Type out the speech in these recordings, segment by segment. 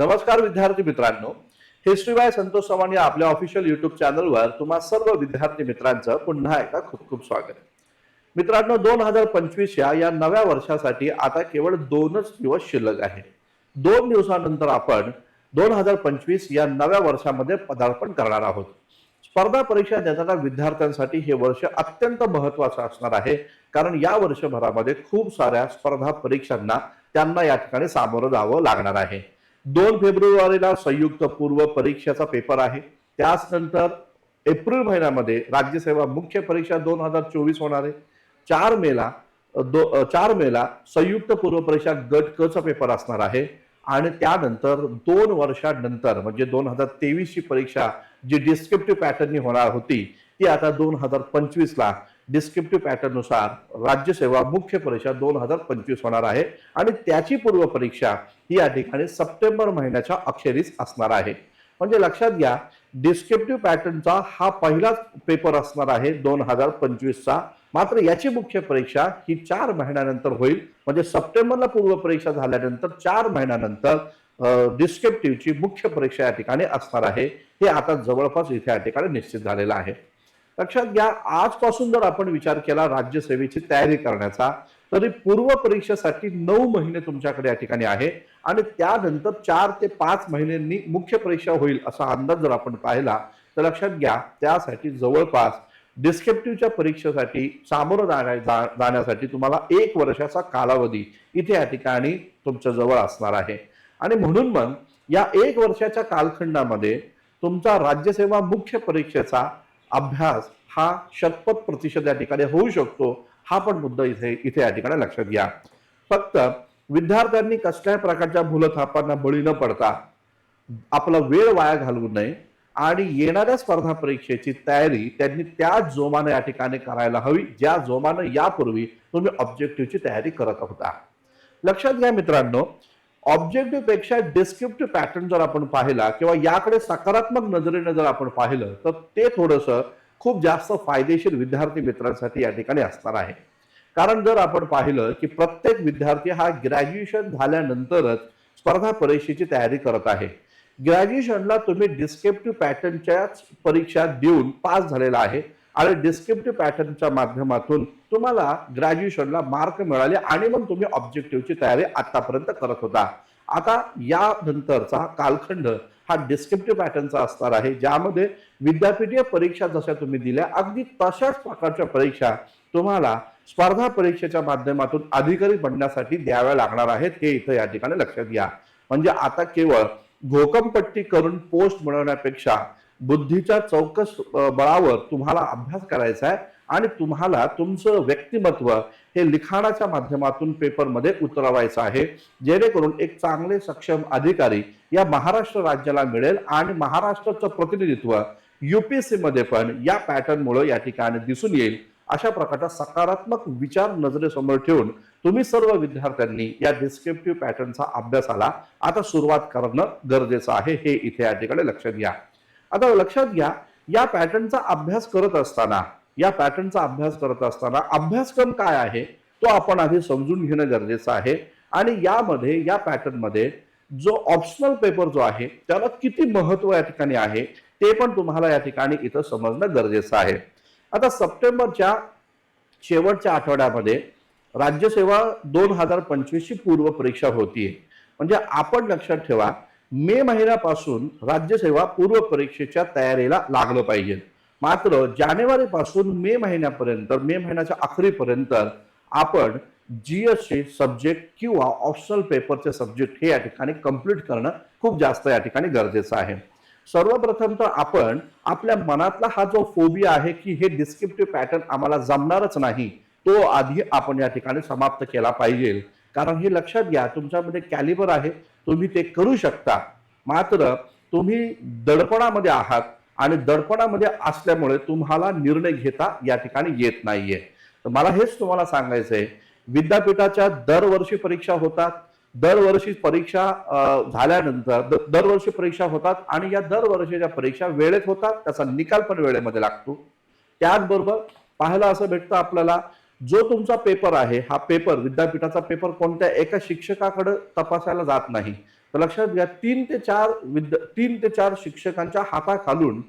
नमस्कार विद्यार्थी मित्रांनो. हिस्ट्री बाय संतोष चव्हाण या आपल्या ऑफिशियल युट्यूब चॅनलवर तुम्हा सर्व विद्यार्थी मित्रांचं पुन्हा एकदा खूप खूप स्वागत. आहे मित्रांनो दोन हजार पंचवीस या या नव्या वर्षासाठी आता केवळ दोनच दिवस शिल्लक आहे. दोन दिवसानंतर आपण दोन हजार पंचवीस या नव्या वर्षामध्ये पदार्पण करणार आहोत. स्पर्धा परीक्षा देणाऱ्या विद्यार्थ्यांसाठी हे वर्ष अत्यंत महत्वाचं असणार आहे कारण या वर्षभरामध्ये खूप साऱ्या स्पर्धा परीक्षांना त्यांना या ठिकाणी सामोरं जावं लागणार आहे. दोन फेब्रुवारीला संयुक्त पूर्व परीक्षेचा पेपर आहे. त्याच नंतर एप्रिल महिन्यामध्ये राज्यसेवा मुख्य परीक्षा दोन हजार चोवीस होणार आहे. चार मेला दो चार मेला संयुक्त पूर्व परीक्षा गट क चा पेपर असणार आहे. आणि त्यानंतर दोन वर्षानंतर म्हणजे दोन हजार तेवीस ची परीक्षा जी डिस्क्रिप्टिव्ह पॅटर्ननी होणार होती ती आता दोन हजार पंचवीसला डिस्क्रिप्टिव्ह पॅटर्ननुसार राज्यसेवा मुख्य परीक्षा दोन हजार पंचवीस होणार आहे आणि त्याची पूर्व परीक्षा ही या ठिकाणी सप्टेंबर महिन्याच्या अखेरीस असणार आहे. म्हणजे लक्षात घ्या डिस्क्रिप्टिव्ह पॅटर्नचा हा पहिलाच पेपर असणार आहे दोन हजार पंचवीसचा. मात्र याची मुख्य परीक्षा ही चार महिन्यानंतर होईल. म्हणजे सप्टेंबरला पूर्व परीक्षा झाल्यानंतर चार महिन्यानंतर डिस्क्रिप्टिव्हची मुख्य परीक्षा या ठिकाणी असणार आहे. हे आता जवळपास इथे या ठिकाणी निश्चित झालेलं आहे. लक्षात घ्या आजपासून जर आपण विचार केला राज्यसेवेची तयारी करण्याचा तरी पूर्व परीक्षेसाठी नऊ महिने तुमच्याकडे या ठिकाणी आहे. आणि त्यानंतर चार ते पाच महिन्यांनी मुख्य परीक्षा होईल असा अंदाज जर आपण पाहिला तर लक्षात घ्या त्यासाठी जवळपास डिस्क्रिप्टिव्हच्या परीक्षेसाठी सामोरं जाण्या जा- जाण्यासाठी तुम्हाला एक वर्षाचा कालावधी इथे या ठिकाणी तुमच्या जवळ असणार आहे. आणि म्हणून मग या एक वर्षाच्या कालखंडामध्ये तुमचा राज्यसेवा मुख्य परीक्षेचा अभ्यास हा शतपथ प्रतिशत या ठिकाणी होऊ शकतो. हा पण मुद्दा इथे इथे या ठिकाणी लक्षात घ्या. फक्त विद्यार्थ्यांनी कसल्याही प्रकारच्या भूलथापांना बळी न पडता आपला वेळ वाया घालवू नये आणि येणाऱ्या स्पर्धा परीक्षेची तयारी त्यांनी त्या जोमाने या ठिकाणी करायला हवी. ज्या जोमानं यापूर्वी तुम्ही ऑब्जेक्टिव्हची तयारी करत होता. लक्षात घ्या मित्रांनो ऑब्जेक्टिव्हपेक्षा डिस्क्रिप्टिव्ह पॅटर्न जर आपण पाहिला किंवा याकडे सकारात्मक नजरेने जर आपण पाहिलं तर ते थोडंसं खूप जास्त फायदेशीर विद्यार्थी मित्रांसाठी या ठिकाणी असणार आहे. कारण जर आपण पाहिलं की प्रत्येक विद्यार्थी हा ग्रॅज्युएशन झाल्यानंतरच स्पर्धा परीक्षेची तयारी करत आहे. ग्रॅज्युएशनला तुम्ही डिस्क्रिप्टिव्ह पॅटर्नच्याच परीक्षा देऊन पास झालेला आहे. आणि डिस्क्रिप्टिव्ह पॅटर्नच्या माध्यमातून तुम्हाला ग्रॅज्युएशनला मार्क मिळाले आणि मग तुम्ही ऑब्जेक्टिव्हची तयारी आतापर्यंत करत होता. आता या नंतरचा कालखंड हा डिस्क्रिप्टिव्ह पॅटर्नचा असणार आहे ज्यामध्ये विद्यापीठीय परीक्षा जशा तुम्ही दिल्या अगदी तशाच प्रकारच्या परीक्षा तुम्हाला स्पर्धा परीक्षेच्या माध्यमातून अधिकारी बनण्यासाठी द्याव्या लागणार आहेत. हे इथं या ठिकाणी लक्षात घ्या. म्हणजे आता केवळ घोकमपट्टी करून पोस्ट मिळवण्यापेक्षा बुद्धीच्या चौकस बळावर तुम्हाला अभ्यास करायचा आहे आणि तुम्हाला तुमचं व्यक्तिमत्व हे लिखाणाच्या माध्यमातून पेपरमध्ये उतरवायचं आहे. जेणेकरून एक चांगले सक्षम अधिकारी या महाराष्ट्र राज्याला मिळेल आणि महाराष्ट्राचं प्रतिनिधित्व युपीएससी मध्ये पण या पॅटर्नमुळे या ठिकाणी दिसून येईल. अशा प्रकारचा सकारात्मक विचार नजरेसमोर ठेवून तुम्ही सर्व विद्यार्थ्यांनी या डिस्क्रिप्टिव्ह पॅटर्नचा अभ्यासाला आता सुरुवात करणं गरजेचं आहे. हे इथे या ठिकाणी लक्षात घ्या. आता लक्षात घ्या या पॅटर्नचा अभ्यास करत असताना या पॅटर्नचा अभ्यास करत असताना अभ्यासक्रम काय आहे तो आपण आधी समजून घेणं गरजेचं आहे. आणि यामध्ये या पॅटर्नमध्ये जो ऑप्शनल पेपर जो आहे त्याला किती महत्त्व या ठिकाणी आहे ते पण तुम्हाला या ठिकाणी इथं समजणं गरजेचं आहे. आता सप्टेंबरच्या शेवटच्या आठवड्यामध्ये राज्यसेवा दोन हजार पंचवीसची पूर्व परीक्षा होतीये. म्हणजे आपण लक्षात ठेवा मे महिन्यापासून राज्यसेवा पूर्व परीक्षेच्या तयारीला लागलं पाहिजे. मात्र जानेवारी पासून मे महिन्यापर्यंत मे महिन्याच्या अखेरीपर्यंत आपण जी एस सी सब्जेक्ट किंवा ऑप्शनल पेपरचे सब्जेक्ट हे या ठिकाणी कंप्लीट करणं खूप जास्त या ठिकाणी गरजेचं आहे. सर्वप्रथम तर आपण आपल्या मनातला हा जो फोबिया आहे की हे डिस्क्रिप्टिव्ह पॅटर्न आम्हाला जमणारच नाही तो आधी आपण या ठिकाणी समाप्त केला पाहिजे. कारण हे लक्षात घ्या तुमच्यामध्ये कॅलिबर आहे. तुम्ही ते करू शकता. मात्र तुम्ही दडपणामध्ये आहात आणि दडपणामध्ये असल्यामुळे तुम्हाला निर्णय घेता या ठिकाणी येत नाहीये. तर मला हेच तुम्हाला सांगायचं आहे विद्यापीठाच्या दरवर्षी परीक्षा होतात दरवर्षी परीक्षा झाल्यानंतर द- दरवर्षी परीक्षा होतात आणि या दरवर्षीच्या परीक्षा वेळेत होतात त्याचा निकाल पण वेळेमध्ये लागतो. त्याचबरोबर पाहायला असं भेटतं आपल्याला जो तुमचा पेपर आहे हा पेपर विद्यापीठाचा पेपर कोणत्या एका शिक्षकाकडे तपासायला जात नाही तर लक्षात घ्या तीन ते चार विद्या तीन ते चार शिक्षकांच्या हाताखालून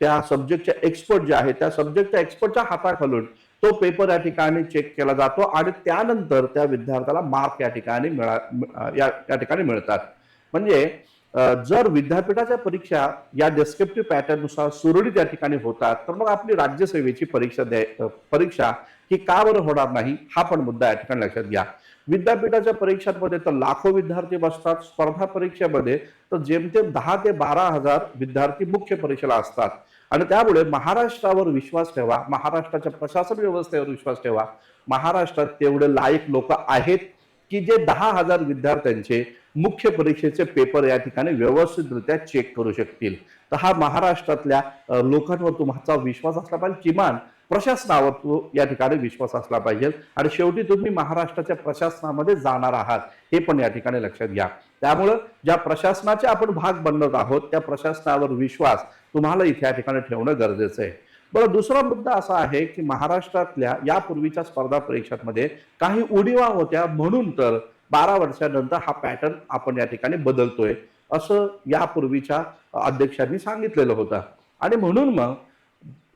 त्या सब्जेक्टच्या एक्सपर्ट जे आहे त्या सब्जेक्टच्या एक्सपर्टच्या हाताखालून तो पेपर या ठिकाणी चेक केला जातो आणि त्यानंतर त्या विद्यार्थ्याला मार्क या ठिकाणी मिळा या ठिकाणी मिळतात. म्हणजे जर विद्यापीठाच्या परीक्षा या डेस्क्रिप्टिव्ह पॅटर्ननुसार सुरळीत या ठिकाणी होतात तर मग आपली राज्यसेवेची परीक्षा द्याय परीक्षा की का बरं होणार नाही हा पण मुद्दा या ठिकाणी लक्षात घ्या. विद्यापीठाच्या परीक्षांमध्ये तर लाखो विद्यार्थी बसतात स्पर्धा परीक्षेमध्ये तर जेमतेम दहा ते बारा हजार विद्यार्थी मुख्य परीक्षेला असतात. आणि त्यामुळे महाराष्ट्रावर विश्वास ठेवा महाराष्ट्राच्या प्रशासन व्यवस्थेवर विश्वास ठेवा. महाराष्ट्रात तेवढे लायक लोक आहेत की जे दहा हजार विद्यार्थ्यांचे मुख्य परीक्षेचे पेपर या ठिकाणी व्यवस्थितरित्या चेक करू शकतील. तर हा महाराष्ट्रातल्या लोकांवर तुमचा विश्वास असला पाहिजे किमान प्रशासनावर तो या ठिकाणी विश्वास असला पाहिजे. आणि शेवटी तुम्ही महाराष्ट्राच्या प्रशासनामध्ये जाणार आहात हे पण या ठिकाणी लक्षात घ्या. त्यामुळं ज्या प्रशासनाचे आपण भाग बनत आहोत त्या प्रशासनावर विश्वास तुम्हाला इथे या ठिकाणी ठेवणं गरजेचं आहे. बरं दुसरा मुद्दा असा आहे की महाराष्ट्रातल्या यापूर्वीच्या स्पर्धा परीक्षांमध्ये काही उणीवा होत्या म्हणून तर बारा वर्षानंतर हा पॅटर्न आपण या ठिकाणी बदलतोय असं यापूर्वीच्या अध्यक्षांनी सांगितलेलं होतं. आणि म्हणून मग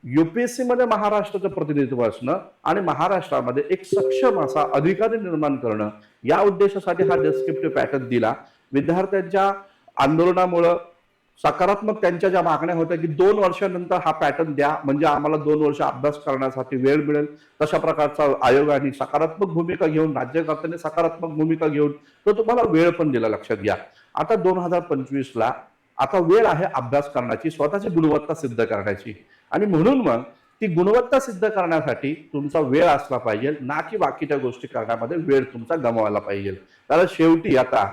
युपीएससी मध्ये महाराष्ट्राचं प्रतिनिधित्व असणं आणि महाराष्ट्रामध्ये एक सक्षम असा अधिकारी निर्माण करणं या उद्देशासाठी हा डेस्क्रिप्टिव्ह पॅटर्न दिला. विद्यार्थ्यांच्या आंदोलनामुळं सकारात्मक त्यांच्या ज्या मागण्या होत्या की दोन वर्षानंतर हा पॅटर्न द्या म्हणजे आम्हाला दोन वर्ष अभ्यास करण्यासाठी वेळ मिळेल. तशा प्रकारचा आयोगाने सकारात्मक भूमिका घेऊन राज्यकर्त्यांनी सकारात्मक भूमिका घेऊन तो तुम्हाला वेळ पण दिला लक्षात घ्या. आता दोन हजार पंचवीस ला आता वेळ आहे अभ्यास करण्याची स्वतःची गुणवत्ता सिद्ध करण्याची. आणि म्हणून मग ती गुणवत्ता सिद्ध करण्यासाठी तुमचा वेळ असला पाहिजे. ना की बाकीच्या गोष्टी करण्यामध्ये वेळ तुमचा गमावायला पाहिजे. कारण शेवटी आता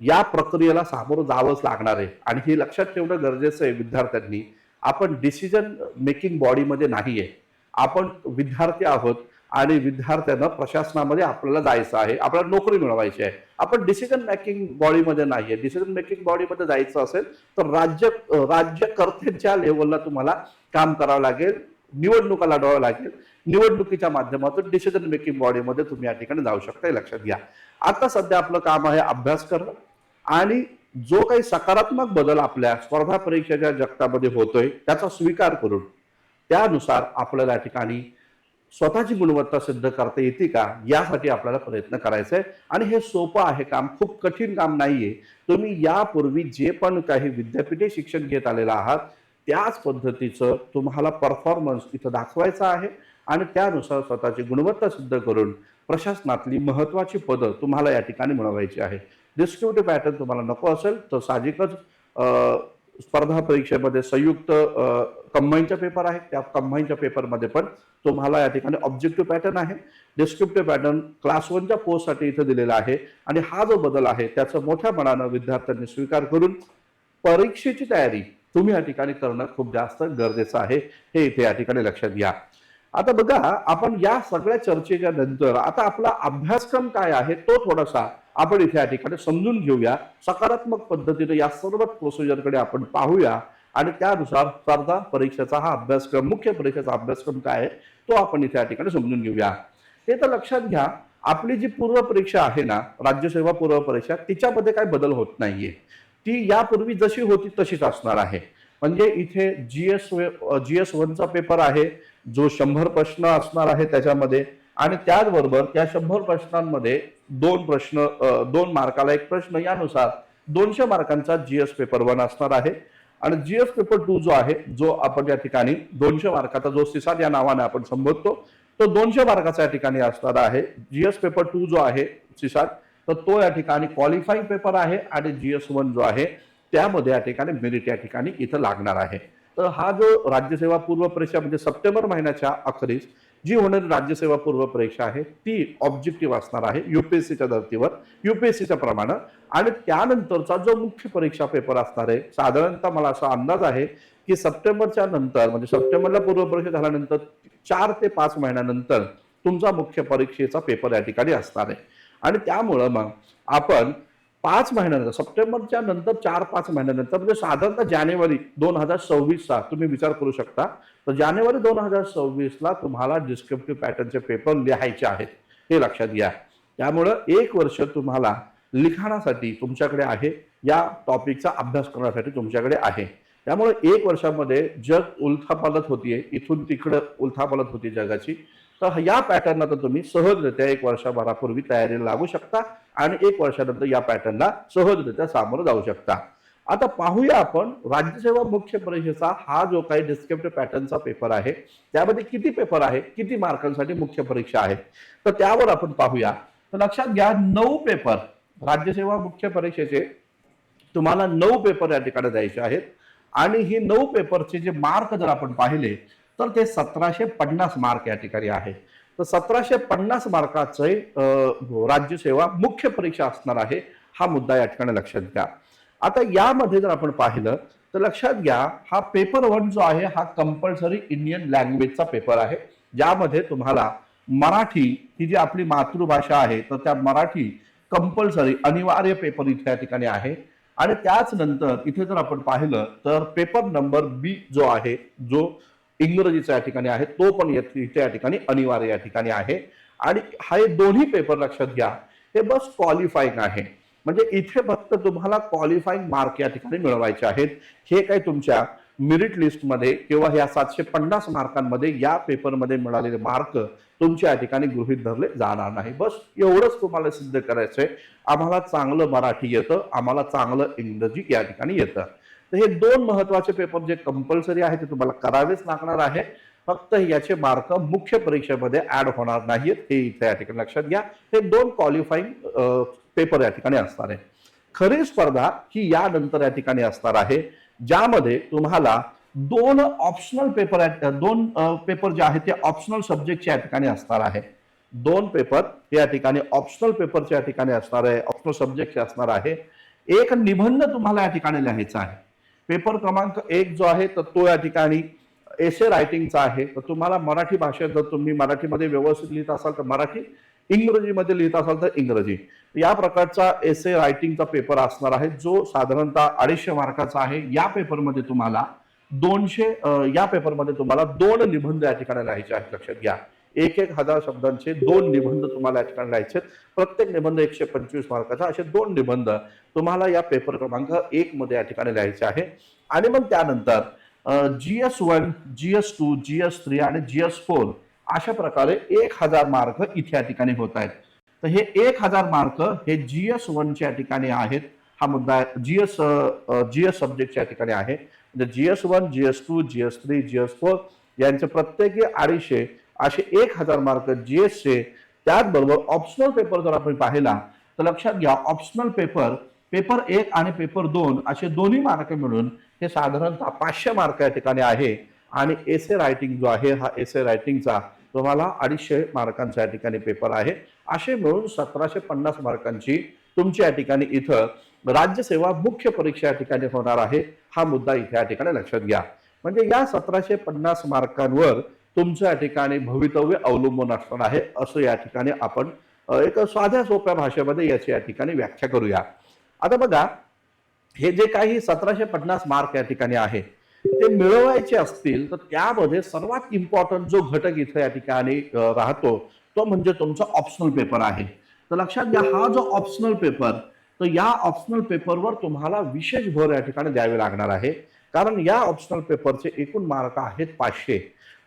या प्रक्रियेला सामोरं जावंच लागणार आहे. आणि हे लक्षात ठेवणं गरजेचं आहे विद्यार्थ्यांनी. आपण डिसिजन मेकिंग बॉडीमध्ये नाही आहे आपण विद्यार्थी आहोत. आणि विद्यार्थ्यांना प्रशासनामध्ये आपल्याला जायचं आहे. आपल्याला नोकरी मिळवायची आहे. आपण डिसिजन मेकिंग बॉडीमध्ये नाही आहे डिसिजन मेकिंग बॉडीमध्ये जायचं असेल तर राज्य राज्यकर्त्यांच्या लेवलला तुम्हाला काम करावं लागेल निवडणुका लढवावं लागेल. निवडणुकीच्या माध्यमातून डिसिजन मेकिंग बॉडीमध्ये तुम्ही या ठिकाणी जाऊ शकता हे लक्षात घ्या. आता सध्या आपलं काम आहे अभ्यास करणं आणि जो काही सकारात्मक बदल आपल्या स्पर्धा परीक्षेच्या जगतामध्ये होतोय त्याचा स्वीकार करून त्यानुसार आपल्याला या ठिकाणी स्वतःची गुणवत्ता सिद्ध करता येते का? यासाठी आपल्याला प्रयत्न करायचा आहे. आणि हे सोपं आहे काम. खूप कठीण काम नाही आहे तुम्ही यापूर्वी जे पण काही विद्यापीठे शिक्षण घेत आलेलं आहात त्याच पद्धतीचं तुम्हाला परफॉर्मन्स इथं दाखवायचा आहे. आणि त्यानुसार स्वतःची गुणवत्ता सिद्ध करून प्रशासनातली महत्वाची पदं तुम्हाला या ठिकाणी मिळवायची आहे. डिस्क्रिप्टिव्ह पॅटर्न तुम्हाला नको असेल तर साहजिकच स्पर्धा परीक्षेमध्ये संयुक्त कंबाईनचा पेपर आहे त्या कंबाईनच्या पेपरमध्ये पण तुम्हाला या ठिकाणी ऑब्जेक्टिव्ह पॅटर्न आहे. डिस्क्रिप्टिव्ह पॅटर्न क्लास वनच्या पोस्टसाठी इथं दिलेला आहे. आणि हा जो बदल आहे त्याचं मोठ्या मनानं विद्यार्थ्यांनी स्वीकार करून परीक्षेची तयारी तुम्ही या ठिकाणी करणं खूप जास्त गरजेचं आहे. हे इथे या ठिकाणी लक्षात घ्या. आता बघा आपण या सगळ्या चर्चेच्या नंतर आता आपला अभ्यासक्रम काय आहे तो थोडासा आपण इथे या ठिकाणी समजून घेऊया. सकारात्मक पद्धतीने या सर्व प्रोसिजरकडे आपण पाहूया. आणि त्यानुसार स्पर्धा परीक्षेचा हा अभ्यासक्रम मुख्य परीक्षेचा अभ्यासक्रम काय आहे तो आपण इथे या ठिकाणी समजून घेऊया. ते तर लक्षात घ्या आपली जी पूर्व परीक्षा आहे ना राज्यसेवा पूर्व परीक्षा तिच्यामध्ये काय बदल होत नाहीये. ती यापूर्वी जशी होती तशीच असणार आहे. म्हणजे इथे जी एस जी एस वनचा पेपर आहे जो शंभर प्रश्न असणार आहे त्याच्यामध्ये आणि त्याचबरोबर त्या शंभर प्रश्नांमध्ये दोन प्रश्न दोन मार्काला एक प्रश्न यानुसार दोनशे मार्कांचा जीएस पेपर वन असणार आहे. आणि जीएस पेपर टू जो आहे जो आपण या ठिकाणी दोनशे मार्काचा जो सिसाद या नावाने आपण संबोधतो तो दोनशे मार्काचा या ठिकाणी असणार आहे. जीएस पेपर टू जो आहे सिसाद तर तो या ठिकाणी क्वालिफाईंग पेपर आहे आणि जीएस वन जो आहे त्यामध्ये या ठिकाणी मेरिट या ठिकाणी इथं लागणार आहे. तर हा जो राज्यसेवा पूर्व परीक्षा म्हणजे सप्टेंबर महिन्याच्या अखेरीस जी होणारी राज्यसेवा पूर्व परीक्षा आहे ती ऑब्जेक्टिव्ह असणार आहे युपीएससीच्या धर्तीवर. युपीएससीच्या प्रमाणे. आणि त्यानंतरचा जो मुख्य परीक्षा पेपर असणार आहे साधारणतः मला असा अंदाज आहे की सप्टेंबरच्या नंतर म्हणजे सप्टेंबरला पूर्व परीक्षा झाल्यानंतर चार ते पाच महिन्यानंतर तुमचा मुख्य परीक्षेचा पेपर या ठिकाणी असणार आहे. आणि त्यामुळं मग आपण पाच महिन्यानंतर सप्टेंबरच्या नंतर चार पाच महिन्यानंतर म्हणजे साधारणतः जानेवारी दोन हजार सव्वीसचा तुम्ही विचार करू शकता. तर जानेवारी दोन हजार सव्वीसला तुम्हाला डिस्क्रिप्टिव्ह पॅटर्नचे पेपर लिहायचे आहेत. हे लक्षात घ्या. त्यामुळं एक वर्ष तुम्हाला लिखाणासाठी तुमच्याकडे आहे. या टॉपिकचा अभ्यास करण्यासाठी तुमच्याकडे आहे. त्यामुळे एक वर्षामध्ये जग उलथापालत होतीये. इथून तिकडं उलथापालत होती जगाची. तर या पॅटर्नला तर तुम्ही सहजरित्या एक वर्षभरापूर्वी तयारीला लागू शकता आणि एक वर्षानंतर या पॅटर्नला सहजरित्या सामोरं जाऊ शकता. आता पाहूया आपण राज्यसेवा मुख्य परीक्षेचा हा जो काही डिस्क्रिप्टिव्ह पॅटर्नचा पेपर आहे त्यामध्ये किती पेपर आहे किती मार्कांसाठी मुख्य परीक्षा आहे तर त्यावर आपण पाहूया. तर लक्षात घ्या नऊ पेपर राज्यसेवा मुख्य परीक्षेचे तुम्हाला नऊ पेपर या ठिकाणी द्यायचे आहेत. आणि ही नऊ पेपरचे जे मार्क जर आपण पाहिले तर ते सतराशे पन्नास मार्क या ठिकाणी आहे. तर सतराशे पन्नास मार्काचे राज्यसेवा मुख्य परीक्षा असणार आहे हा मुद्दा या ठिकाणी लक्षात घ्या. आता यामध्ये जर आपण पाहिलं तर लक्षात घ्या हा पेपर वन जो आहे हा कंपल्सरी इंडियन लँग्वेजचा पेपर आहे. ज्यामध्ये तुम्हाला मराठी ही जी आपली मातृभाषा आहे तर त्या मराठी कंपल्सरी अनिवार्य पेपर इथे या ठिकाणी आहे. आणि त्याच नंतर इथे जर आपण पाहिलं तर पेपर नंबर बी जो आहे जो इंग्रजीचा या ठिकाणी आहे तो पण इथे या ठिकाणी अनिवार्य या ठिकाणी आहे. आणि हा हे दोन्ही पेपर लक्षात घ्या हे बस क्वालिफाईंग आहे. म्हणजे इथे फक्त तुम्हाला क्वालिफाईंग मार्क या ठिकाणी मिळवायचे आहेत. हे काही तुमच्या मेरिट लिस्टमध्ये किंवा ह्या सातशे पन्नास मार्कांमध्ये या पेपरमध्ये मिळालेले मार्क तुमच्या या ठिकाणी गृहित धरले जाणार नाही. बस एवढंच तुम्हाला सिद्ध करायचंय. आम्हाला चांगलं मराठी येतं आम्हाला चांगलं इंग्रजी या ठिकाणी येतं. तर हे दोन महत्त्वाचे पेपर जे कंपल्सरी आहे ते तुम्हाला करावेच लागणार आहे. फक्त याचे मार्क मुख्य परीक्षेमध्ये ऍड होणार नाहीत हे इथे या ठिकाणी लक्षात घ्या. हे दोन क्वालिफाईंग पेपर या ठिकाणी असणार आहे. खरी स्पर्धा ही यानंतर या ठिकाणी असणार आहे ज्यामध्ये तुम्हाला दोन ऑप्शनल पेपर दोन पेपर जे आहेत ते ऑप्शनल सब्जेक्टचे या ठिकाणी असणार आहे. दोन पेपर हे या ठिकाणी ऑप्शनल पेपरच्या या ठिकाणी असणार आहे ऑप्शनल सब्जेक्टचे असणार आहे. एक निबंध तुम्हाला या ठिकाणी लिहायचा आहे. पेपर क्रमांक एक जो आहे तर तो या ठिकाणी एसे रायटिंगचा आहे. तर तुम्हाला मराठी भाषेत जर तुम्ही मराठीमध्ये व्यवस्थित लिहित असाल तर मराठी इंग्रजीमध्ये लिहित असाल तर इंग्रजी. या प्रकारचा एसे रायटिंगचा पेपर असणार आहे जो साधारणतः अडीचशे मार्काचा आहे. या पेपरमध्ये तुम्हाला दोनशे या पेपरमध्ये तुम्हाला दोन निबंध या ठिकाणी लिहायचे आहेत लक्षात घ्या. एक एक हजार शब्दांचे दोन निबंध तुम्हाला या ठिकाणी लिहायचे आहेत. प्रत्येक निबंध एकशे पंचवीस मार्काचा असे दोन निबंध तुम्हाला या पेपर क्रमांक एक मध्ये या ठिकाणी लिहायचे आहे आणि मग त्यानंतर G S one G S two G S three आणि जी एस फोर अशा प्रकारे एक हजार मार्क इथे या ठिकाणी होत आहेत तर हे एक हजार मार्क हे जी एस वनच्या या ठिकाणी आहेत हा मुद्दा जी एस जी एस सब्जेक्टच्या ठिकाणी आहे म्हणजे G S one G S two G S three G S four यांचे प्रत्येकी अडीचशे असे एक हजार मार्क जी एसचे त्याचबरोबर ऑप्शनल पेपर जर आपण पाहिला तर लक्षात घ्या ऑप्शनल पेपर पेपर एक आणि पेपर दोन असे दोन्ही मार्क मिळून हे साधारणतः पाचशे मार्क या ठिकाणी आहे. आणि एसे रायटिंग जो आहे हा एसे रायटिंगचा तुम्हाला अडीचशे मार्कांचा या ठिकाणी पेपर आहे. असे मिळून सतराशे पन्नास मार्कांची तुमची या ठिकाणी इथं राज्यसेवा मुख्य परीक्षा या ठिकाणी होणार आहे. हा मुद्दा इथे या ठिकाणी लक्षात घ्या. म्हणजे या सतराशे पन्नास मार्कांवर तुमचं या ठिकाणी भवितव्य अवलंबून असणार आहे असं या ठिकाणी आपण एक साध्या सोप्या भाषेमध्ये याची या ठिकाणी व्याख्या करूया. आता बघा हे जे काही सतराशे पन्नास मार्क या ठिकाणी आहे ते मिळवायचे असतील तर त्यामध्ये सर्वात इम्पॉर्टंट जो घटक इथे या ठिकाणी राहतो तो म्हणजे तुमचा ऑप्शनल पेपर आहे. तर लक्षात घ्या हा जो ऑप्शनल पेपर तर या ऑप्शनल पेपरवर तुम्हाला विशेष भर या ठिकाणी द्यावे लागणार आहे. कारण या ऑप्शनल पेपरचे एकूण मार्क आहेत पाचशे.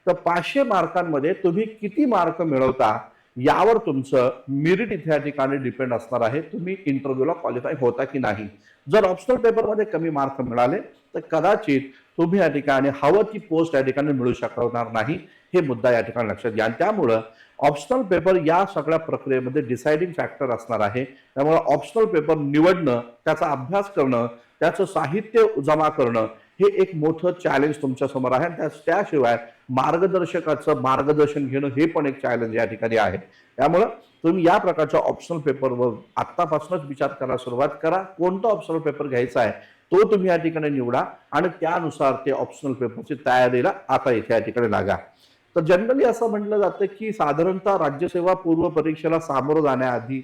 तर पाचशे मार्कांमध्ये तुम्ही किती मार्क मिळवता यावर तुमचं मेरिट इथे या ठिकाणी डिपेंड असणार आहे. तुम्ही इंटरव्ह्यूला क्वालिफाय होता की नाही. जर ऑप्शनल पेपरमध्ये कमी मार्क मिळाले तर कदाचित तुम्ही या ठिकाणी हवं ती पोस्ट या ठिकाणी मिळू शकणार नाही. हे मुद्दा या ठिकाणी लक्षात घ्या. आणि त्यामुळं ऑप्शनल पेपर या सगळ्या प्रक्रियेमध्ये डिसाइडिंग फॅक्टर असणार आहे. त्यामुळे ऑप्शनल पेपर निवडणं त्याचा अभ्यास करणं त्याचं साहित्य जमा करणं हे एक मोठं चॅलेंज तुमच्यासमोर आहे. आणि त्याशिवाय मार्गदर्शकाचं मार्गदर्शन घेणं हे पण एक चॅलेंज या ठिकाणी आहे. त्यामुळं तुम्ही या प्रकारच्या ऑप्शनल पेपरवर आत्तापासूनच विचार करायला सुरुवात करा. कोणता ऑप्शनल पेपर घ्यायचा आहे तो तुम्ही या ठिकाणी निवडा आणि त्यानुसार ते ऑप्शनल पेपरची तयारीला आता इथे या ठिकाणी लागा. तर जनरली असं म्हटलं जातं की साधारणतः राज्यसेवा पूर्व परीक्षेला सामोरं जाण्याआधी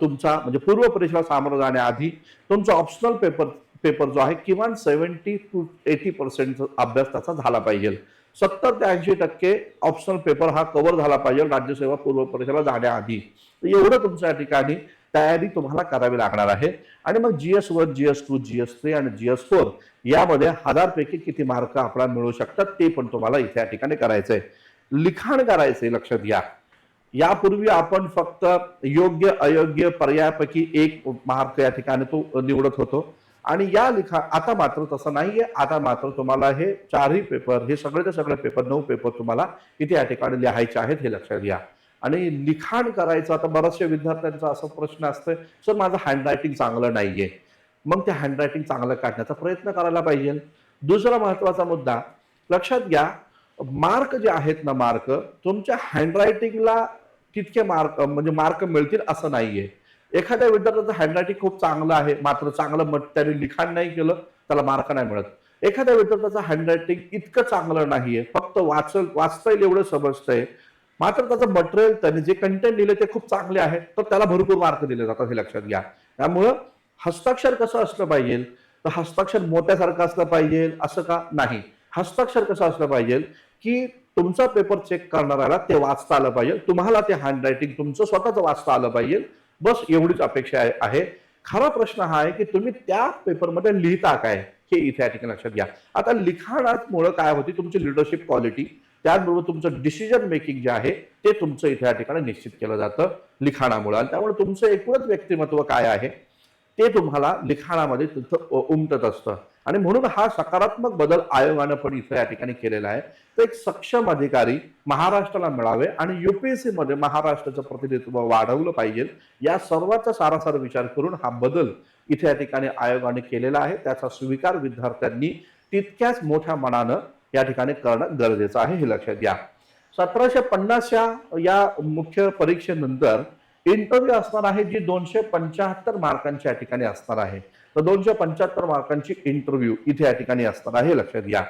तुमचा म्हणजे पूर्व परीक्षेला सामोरं जाण्याआधी तुमचा ऑप्शनल पेपर पेपर जो आहे किमान सेव्हन्टी टू एटी पर्सेंट अभ्यास त्याचा झाला पाहिजे. सत्तर ते ऐंशी टक्के ऑप्शनल पेपर हा कव्हर झाला पाहिजे राज्यसेवा पूर्व परीक्षेला जाण्याआधी. एवढं तुमच्या या ठिकाणी तयारी तुम्हाला करावी लागणार आहे. आणि मग G S one GS two GS three आणि जीएस फोर यामध्ये हजारपैकी किती मार्क आपल्याला मिळू शकतात ते पण तुम्हाला इथे या ठिकाणी करायचंय. लिखाण करायचंय लक्षात घ्या. यापूर्वी आपण फक्त योग्य अयोग्य पर्यायापैकी एक मार्क या ठिकाणी तो निवडत होतो. आणि या लिखा आता मात्र तसं नाहीये. आता मात्र तुम्हाला हे चारही पेपर हे सगळे ते सगळे पेपर नऊ पेपर तुम्हाला इथे या ठिकाणी लिहायचे आहेत हे लक्षात घ्या. आणि लिखाण करायचं आता बऱ्याचशा विद्यार्थ्यांचा असा प्रश्न असतोय सर माझं हँडरायटिंग चांगलं नाहीये. मग ते हँडरायटिंग चांगलं काढण्याचा प्रयत्न करायला पाहिजे. दुसरा महत्त्वाचा मुद्दा लक्षात घ्या मार्क जे आहेत ना मार्क तुमच्या हँडरायटिंगला तितके मार्क म्हणजे मार्क मिळतील असं नाहीये. एखाद्या विद्यार्थ्याचं हँडरायटिंग खूप चांगलं आहे मात्र चांगलं मत त्याने लिखाण नाही केलं त्याला मार्क नाही मिळत. एखाद्या विद्यार्थ्याचं हँडरायटिंग इतकं चांगलं नाहीये फक्त वाचल वाचता येईल एवढं समजतंय. मात्र त्याचं मटेरियल त्याने जे कंटेंट दिले ते खूप चांगले आहे तर त्याला भरपूर मार्क दिले जातात हे लक्षात घ्या. त्यामुळं हस्ताक्षर कसं असलं पाहिजे तर हस्ताक्षर मोठ्यासारखं असलं पाहिजे असं का नाही? हस्ताक्षर कसं असलं पाहिजे की तुमचा पेपर चेक करणाऱ्याला ते वाचता आलं पाहिजे तुम्हाला ते हँडरायटिंग तुमचं स्वतःच वाचता आलं पाहिजे बस एवढीच अपेक्षा आहे- खरा प्रश्न हा आहे की तुम्ही त्या पेपरमध्ये लिहिता काय? हे इथे या ठिकाणी लक्षात घ्या. आता लिखाणामुळे काय होती? तुमची लिडरशिप क्वालिटी त्याचबरोबर तुमचं डिसिजन मेकिंग जे आहे ते तुमचं इथे या ठिकाणी निश्चित केलं जातं लिखाणामुळे. आणि त्यामुळे तुमचं एकूणच व्यक्तिमत्व काय आहे? ते तुम्हाला लिखाणामध्ये तिथं उमटत असतं. आणि म्हणून हा सकारात्मक बदल आयोगानं पण इथं या ठिकाणी केलेला आहे. तर एक सक्षम अधिकारी महाराष्ट्राला मिळावे आणि युपीएससी मध्ये महाराष्ट्राचं प्रतिनिधित्व वाढवलं पाहिजे. या सर्वाचा सारासार विचार करून हा बदल इथे या ठिकाणी आयोगाने केलेला आहे. त्याचा स्वीकार विद्यार्थ्यांनी तितक्याच मोठ्या मनानं या ठिकाणी करणं गरजेचं आहे हे लक्षात घ्या. सतराशे पन्नासच्या या मुख्य परीक्षेनंतर इंटरव्ह्यू असणार आहे जी दोनशे पंच्याहत्तर मार्कांच्या या ठिकाणी असणार आहे. तर दोनशे पंच्याहत्तर मार्कांची इंटरव्ह्यू इथे या ठिकाणी असणार आहे हे लक्षात घ्या.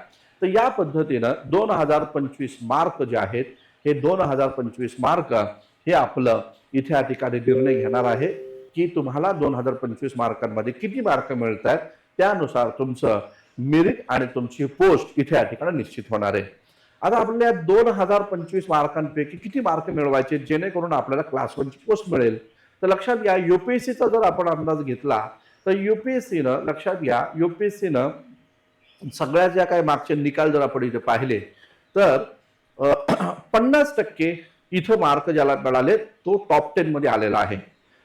तर या पद्धतीनं दोन हजार पंचवीस मार्क जे आहेत हे दोन हजार पंचवीस मार्क हे आपलं इथे या ठिकाणी निर्णय घेणार आहे की तुम्हाला दोन हजार पंचवीस मार्कांमध्ये किती मार्क मिळत आहेत त्यानुसार तुमचं मेरिट आणि तुमची पोस्ट इथे या ठिकाणी निश्चित होणार आहे. आता आपल्या दोन हजार पंचवीस मार्कांपैकी किती मार्क मिळवायचे जेणेकरून आपल्याला क्लास वनची पोस्ट मिळेल? तर लक्षात घ्या युपीएससीचा जर आपण अंदाज घेतला तर यू पी एस सीनं लक्षात घ्या यू पी एस सीनं सगळ्या ज्या काही मागचे निकाल जर आपण इथे पाहिले तर पन्नास टक्के इथं मार्क ज्याला मिळाले तो टॉप टेनमध्ये आलेला आहे.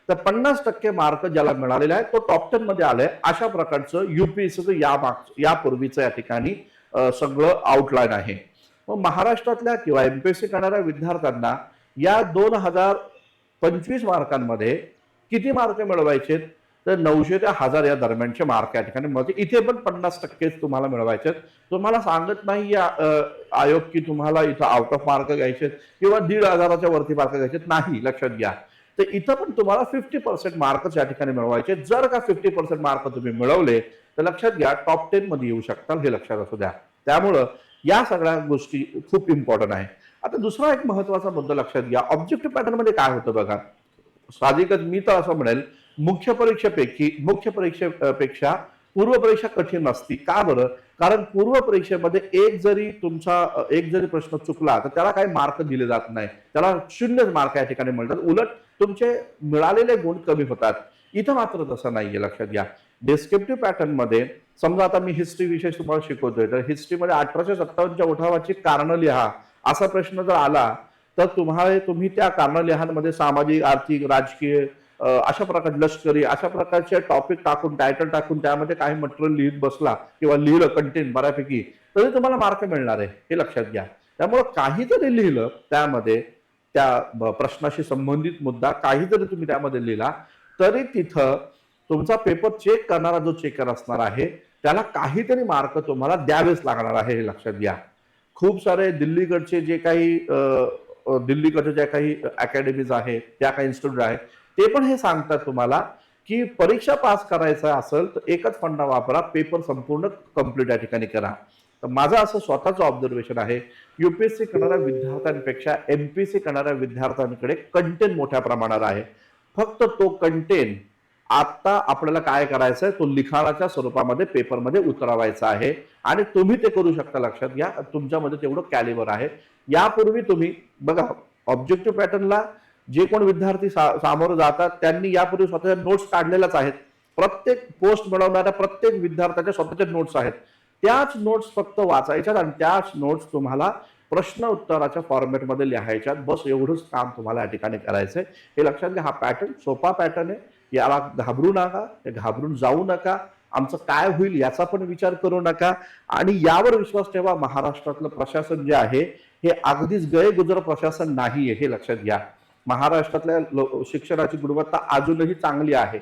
तर पन्नास टक्के मार्क ज्याला मिळालेला आहे तो टॉप टेनमध्ये आलाय अशा प्रकारचं युपीएससीचं या माग यापूर्वीचं या ठिकाणी सगळं आउटलाईन आहे. मग महाराष्ट्रातल्या किंवा एम पी एस सी करणाऱ्या विद्यार्थ्यांना या दोन हजार पंचवीस मार्कांमध्ये किती मार्क मिळवायचे तर नऊशे ते हजार या दरम्यानचे मार्क या ठिकाणी मिळते इथे पण पन्नास टक्केच तुम्हाला मिळवायचे तुम्हाला सांगत नाही या आयोग की तुम्हाला इथं आउट ऑफ मार्क घ्यायचे किंवा दीड हजाराच्या वरती मार्क घ्यायचे नाही लक्षात घ्या. तर इथं पण तुम्हाला फिफ्टी पर्सेंट मार्कच या ठिकाणी मिळवायचे जर का फिफ्टी पर्सेंट मार्क तुम्ही मिळवले तर लक्षात घ्या टॉप टेन मध्ये येऊ शकताल हे लक्षात असू द्या. त्यामुळं या सगळ्या गोष्टी खूप इम्पॉर्टंट आहे. आता दुसरा एक महत्त्वाचा मुद्दा लक्षात घ्या. ऑब्जेक्टिव्ह पॅटर्नमध्ये काय होतं बघा? साहजिकच मी तर असं म्हणेल मुख्य परीक्षेपैकी मुख्य परीक्षेपेक्षा पूर्व परीक्षा कठीण नसती. का बरं? कारण पूर्व परीक्षेमध्ये एक जरी तुमचा एक जरी प्रश्न चुकला तर त्याला काही मार्क दिले जात नाही. त्याला शून्य मार्क या ठिकाणी मिळतात. उलट तुमचे मिळालेले गुण कमी होतात. इथं मात्र तसं नाहीये लक्षात घ्या. डिस्क्रिप्टिव्ह पॅटर्नमध्ये समजा आता मी हिस्ट्री विषय तुम्हाला शिकवतोय तर हिस्ट्रीमध्ये अठराशे सत्तावन्नच्या उठावाची कारणं लिहा. असा प्रश्न जर आला तर तुम्हाला तुम्ही त्या कारण लिहांमध्ये सामाजिक आर्थिक राजकीय अशा प्रकार लष्करी अशा प्रकारचे टॉपिक टाकून टायटल टाकून त्यामध्ये काही मटेरियल लिहित बसला किंवा लिहिलं कंटेंट बऱ्यापैकी तरी तुम्हाला मार्क मिळणार आहे हे लक्षात घ्या. त्यामुळे काहीतरी लिहिलं त्यामध्ये त्या प्रश्नाशी संबंधित मुद्दा काहीतरी तुम्ही त्यामध्ये लिहिला तरी तिथं तुमचा पेपर चेक करणारा जो चेकर असणार आहे त्याला काहीतरी मार्क तुम्हाला द्यावेच लागणार आहे हे लक्षात घ्या. खूप सारे दिल्लीकडचे जे काही दिल्लीकडच्या दिल्लीकडचे ज्या काही अकॅडमीज आहेत त्या काही इन्स्टिट्यूट आहेत ते पण हे सांगतात तुम्हाला की परीक्षा पास करायचं असेल तर एकच फंडा वापरा पेपर संपूर्ण कंप्लीट या ठिकाणी करा. तर माझं असं स्वतःचं ऑब्झर्वेशन आहे. युपीएससी करणाऱ्या विद्यार्थ्यांपेक्षा एमपीएससी करणाऱ्या विद्यार्थ्यांकडे कंटेंट मोठ्या प्रमाणात आहे. फक्त तो कंटेंट आता आपल्याला काय करायचं आहे? तो लिखाणाच्या स्वरूपामध्ये पेपरमध्ये उतरवायचा आहे. आणि तुम्ही ते करू शकता लक्षात घ्या. तुमच्यामध्ये तेवढं कॅलिबर आहे. यापूर्वी तुम्ही बघा ऑब्जेक्टिव्ह पॅटर्नला जे कोण विद्यार्थी सा- सामोरं जातात त्यांनी यापूर्वी स्वतःच्या नोट्स काढलेल्याच आहेत. प्रत्येक पोस्ट मिळवणाऱ्या प्रत्येक विद्यार्थ्याच्या स्वतःच्या नोट्स आहेत. त्याच नोट्स फक्त वाचायच्यात आणि त्याच नोट्स तुम्हाला प्रश्न उत्तराच्या फॉर्मॅटमध्ये लिहायच्यात. बस एवढंच काम तुम्हाला या ठिकाणी करायचंय. हे लक्षात घ्या हा पॅटर्न सोपा पॅटर्न आहे. याला घाबरू नका घाबरून जाऊ नका. आमचं काय होईल याचा पण विचार करू नका. आणि यावर विश्वास ठेवा महाराष्ट्रातलं प्रशासन जे आहे हे अगदीच गैरगुजर प्रशासन नाहीये हे लक्षात घ्या. महाराष्ट्रातल्या लो- शिक्षणाची गुणवत्ता अजूनही चांगली आहे.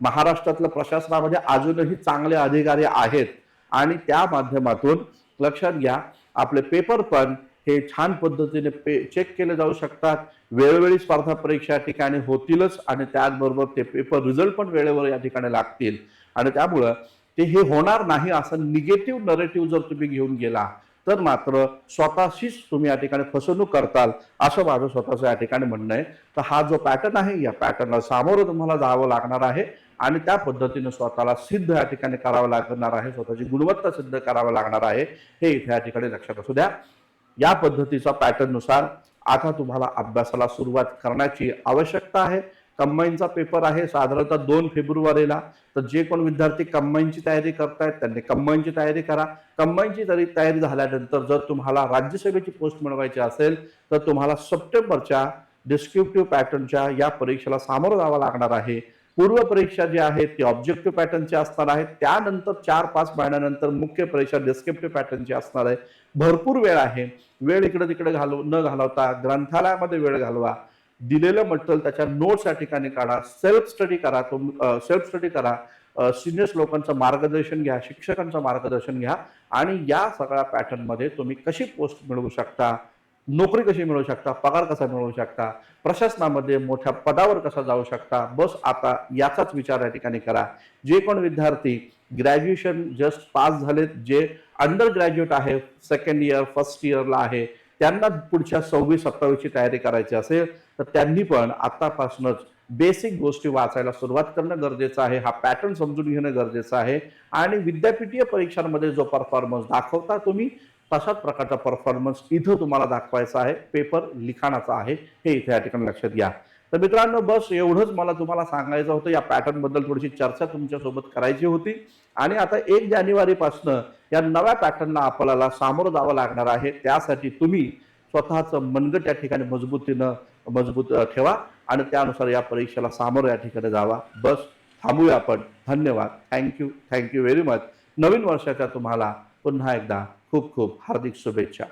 महाराष्ट्रातल्या प्रशासनामध्ये अजूनही चांगले अधिकारी आहेत. आणि त्या माध्यमातून लक्षात घ्या आपले पेपर पण हे छान पद्धतीने पे चेक केले जाऊ शकतात. वेळोवेळी स्पर्धा परीक्षा या ठिकाणी होतीलच आणि त्याचबरोबर ते पेपर रिझल्ट पण वेळेवर या ठिकाणी लागतील. आणि त्यामुळं ते हे होणार नाही असं निगेटिव्ह नरेटिव्ह जर तुम्ही घेऊन गेला तर मात्र स्वतःशीच तुम्ही या ठिकाणी फसवणूक करताल असं माझं स्वतःचं या ठिकाणी म्हणणं आहे. तर हा जो पॅटर्न आहे या पॅटर्नला सामोरं तुम्हाला जावं लागणार आहे आणि त्या पद्धतीने स्वतःला सिद्ध या ठिकाणी करावं लागणार आहे स्वतःची गुणवत्ता सिद्ध करावं लागणार आहे हे इथे या ठिकाणी लक्षात असू द्या. या पद्धतीचा पॅटर्ननुसार आता तुम्हाला अभ्यासाला सुरुवात करण्याची आवश्यकता आहे. कंबाईनचा पेपर आहे साधारणतः दोन फेब्रुवारीला. तर जे कोण विद्यार्थी कंबाईनची तयारी करतायत त्यांनी कंबाईनची तयारी करा. कंबाईनची तरी तयारी झाल्यानंतर जर तुम्हाला राज्यसभेची पोस्ट मिळवायची असेल तर तुम्हाला सप्टेंबरच्या डिस्क्रिप्टिव्ह पॅटर्नच्या या परीक्षेला सामोरं जावं लागणार आहे. पूर्व परीक्षा जी आहे ती ऑब्जेक्टिव्ह पॅटर्नची असणार आहे. त्यानंतर चार पाच महिन्यानंतर मुख्य परीक्षा डिस्क्रिप्टिव्ह पॅटर्नची असणार आहे. भरपूर वेळ आहे. वेळ इकडे तिकडे घालव न घालवता ग्रंथालयामध्ये वेळ घालवा. दिलेलं मटेरियल त्याच्या नोट्स या ठिकाणी काढा सेल्फ स्टडी करा सेल्फ स्टडी करा सिनियर्स लोकांचं मार्गदर्शन घ्या शिक्षकांचं मार्गदर्शन घ्या आणि या सगळ्या पॅटर्नमध्ये तुम्ही कशी पोस्ट मिळवू शकता नोकरी कशी मिळवू शकता पगार कसा मिळवू शकता प्रशासनामध्ये मोठ्या पदावर कसा जाऊ शकता बस आता याचाच विचार या ठिकाणी करा. जे कोण विद्यार्थी ग्रॅज्युएशन जस्ट पास झालेत जे अंडर ग्रॅज्युएट आहे सेकंड इयर फर्स्ट इयरला आहे त्यांना पुढच्या सव्वीस सत्तावीसची तयारी करायची असेल तर त्यांनी पण आतापासूनच बेसिक गोष्टी वाचायला सुरुवात करणं गरजेचं आहे. हा पॅटर्न समजून घेणं गरजेचं आहे. आणि विद्यापीठीय परीक्षांमध्ये जो परफॉर्मन्स दाखवता तुम्ही तशाच प्रकारचा परफॉर्मन्स इथं तुम्हाला दाखवायचा आहे. पेपर लिखाणाचा आहे. हे इथे या ठिकाणी लक्षात घ्या. तर मित्रांनो बस एवढंच मला तुम्हाला सांगायचं होतं. या पॅटर्नबद्दल थोडीशी चर्चा तुमच्यासोबत करायची होती. आणि आता एक जानेवारीपासनं या नव्या पॅटर्नला आपल्याला सामोरं जावं लागणार आहे. त्यासाठी तुम्ही स्वतःचं मनगट या ठिकाणी मजबूतीनं मजबूत ठेवा. आणि त्यानुसार या परीक्षेला सामोरं या ठिकाणी जावा. बस थांबूया आपण. धन्यवाद. Thank you thank you very much नवीन वर्षाच्या तुम्हाला पुन्हा एकदा खूप खूप हार्दिक शुभेच्छा.